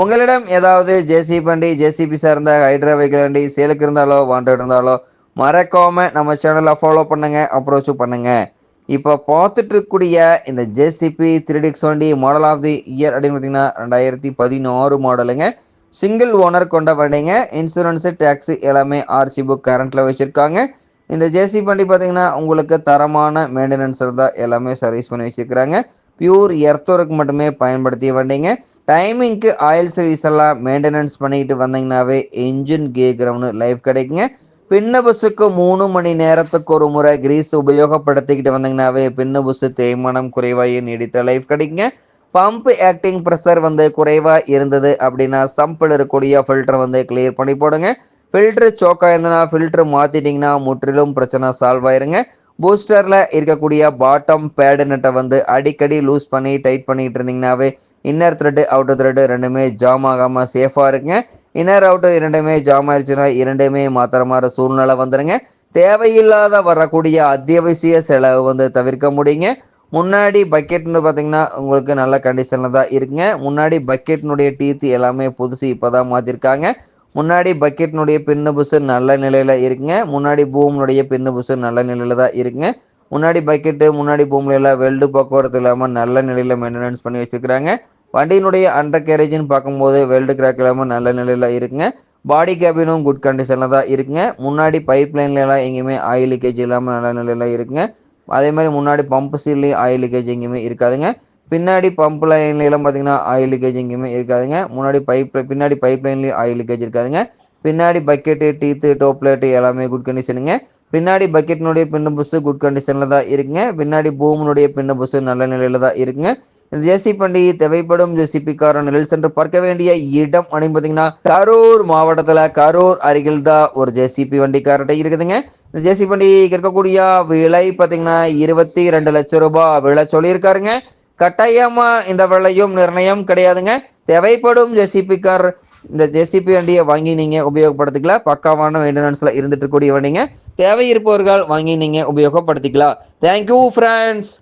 உங்களிடம் ஏதாவது ஜேசி வண்டி ஜேசிபி சார்ந்த ஹைட்ரா வெஹிக்கிள் வண்டி சேலுக்கு இருந்தாலோ வாண்டட் இருந்தாலோ மறக்காம நம்ம சேனலை ஃபாலோ பண்ணுங்க அப்ரோச்சும் பண்ணுங்க. இப்போ பார்த்துட்டு இருக்கக்கூடிய இந்த ஜேசிபி த்ரீடிக்ஸ் வண்டி மாடல் ஆஃப் தி இயர் அப்படின்னு பார்த்தீங்கன்னா ரெண்டாயிரத்தி பதினாறு மாடலுங்க சிங்கிள் ஓனர் கொண்ட வண்டிங்க. இன்சூரன்ஸு டேக்ஸு எல்லாமே ஆர்சி புக் கரண்ட்டில் வச்சுருக்காங்க. இந்த ஜேசி வண்டி பார்த்தீங்கன்னா உங்களுக்கு தரமான மெயின்டெனன்ஸ் தான் எல்லாமே சர்வீஸ் பண்ணி வச்சுருக்கிறாங்க. பியூர் எர்த்தோருக்கு மட்டுமே பயன்படுத்திய வண்டிங்க. டைமிங்க்கு ஆயில் சர்வீஸ் எல்லாம் மெயின்டெனன்ஸ் பண்ணிக்கிட்டு வந்தீங்கன்னாவே என்ஜின் கேட்குறவனு லைஃப் கிடைக்குங்க. பின்ன பஸ்ஸுக்கு மூணு மணி நேரத்துக்கு ஒரு முறை கிரீஸ் உபயோகப்படுத்திக்கிட்டு வந்தீங்கன்னாவே பின்ன பஸ்ஸு தேய்மானம் குறைவாக நீடித்த லைஃப் கிடைக்குங்க. பம்ப் ஆக்டிங் ப்ரெஷர் வந்து குறைவாக இருந்தது அப்படின்னா சம்பில் இருக்கக்கூடிய ஃபில்டர் வந்து கிளியர் பண்ணி போடுங்க. ஃபில்ட்ரு சோக்காக இருந்ததுன்னா ஃபில்ட்ரு மாற்றிட்டிங்கன்னா முற்றிலும் பிரச்சனை சால்வ் ஆயிருங்க. பூஸ்டரில் இருக்கக்கூடிய பாட்டம் பேடு நெட்டை வந்து அடிக்கடி லூஸ் பண்ணி டைட் பண்ணிக்கிட்டு இருந்தீங்கன்னாவே இன்னர் த்ரெட்டு அவுட்டர் த்ரெட்டு ரெண்டுமே ஜாம் ஆகாமல் சேஃபாக இருக்குங்க இன்னர் அவுட்டர் இரண்டுமே ஜாம் ஆயிடுச்சுன்னா இரண்டுமே மாத்திர சூழ்நிலை வந்துடுங்க தேவையில்லாத வரக்கூடிய அத்தியாவசிய செலவு வந்து தவிர்க்க முடியுங்க. முன்னாடி பக்கெட்னு பார்த்தீங்கன்னா உங்களுக்கு நல்ல கண்டிஷனில் தான் இருக்குங்க. முன்னாடி பக்கெட்னுடைய டீத்து எல்லாமே புதுசு இப்போ தான் மாற்றிருக்காங்க முன்னாடி பக்கெட்னுடைய பின்னு புசு நல்ல நிலையில் இருக்குங்க. முன்னாடி பூம்னுடைய பின்னு புசு நல்ல நிலையில் தான் இருக்குங்க. முன்னாடி பக்கெட்டு முன்னாடி பூமில் எல்லாம் வெல்டு போக்குவரத்து இல்லாமல் நல்ல நிலையில் மெயின்டெனன்ஸ் பண்ணி வச்சுருக்கிறாங்க. வண்டியினுடைய அண்டர் கேரேஜ்னு பார்க்கும்போது வெல்டு கிராக் இல்லாமல் நல்ல நிலையில் இருக்குங்க. பாடி கேபினும் குட் கண்டிஷனில் தான் இருக்குங்க. முன்னாடி பைப் லைன்லலாம் எங்கேயுமே ஆயில் லீக்கேஜ் இல்லாமல் நல்ல நிலையில் இருக்குங்க. அதே மாதிரி முன்னாடி பம்ப் சீல்லையும் ஆயில் லீக்கேஜ் எங்கேயுமே இருக்காதுங்க. பின்னாடி பம்ப் லைன்லாம் பார்த்தீங்கன்னா ஆயில் லீக்கேஜ் எங்கேயுமே இருக்காதுங்க. முன்னாடி பைப் பின்னாடி பைப் லைன்லேயும் ஆயில் லீக்கேஜ் இருக்காதுங்க. பின்னாடி பக்கெட்டு டீத்து டோப் பிளேட்டு எல்லாமே குட் கண்டிஷனுங்க பின்னாடி பக்கெட்டினுடைய பின்னு புஸ்ஸு குட் கண்டிஷனில் தான் இருக்குங்க. பின்னாடி பூமினுடைய பின்னு புஸ்ஸு நல்ல நிலையில் தான் இருக்குங்க. இந்த ஜேசி பண்டி தேவைப்படும் ஜேசிபிக்காரர்கள் சென்று பார்க்க வேண்டிய இடம் அப்படின்னு பார்த்தீங்கன்னா கரூர் மாவட்டத்தில் கரூர் அருகில் தான் ஒரு ஜேசிபி வண்டிக்காரர்கிட்ட இருக்குதுங்க. இந்த ஜேசி வண்டி இருக்கக்கூடிய விலை பார்த்தீங்கன்னா இருபத்தி ரெண்டு லட்சம் ரூபாய் விலை சொல்லியிருக்காருங்க. கட்டாயமா இந்த விலையும் நிர்ணயம் கிடையாதுங்க. தேவைப்படும் ஜெசிபிக்கார் இந்த ஜேசிபி வண்டியை வாங்கி நீங்கள் உபயோகப்படுத்திக்கலாம். பக்காவான மெயின்டெனன்ஸில் இருந்துட்டு கூடிய வண்டிங்க தேவை இருப்பவர்கள் வாங்கி நீங்கள் உபயோகப்படுத்திக்கலாம். Thank you friends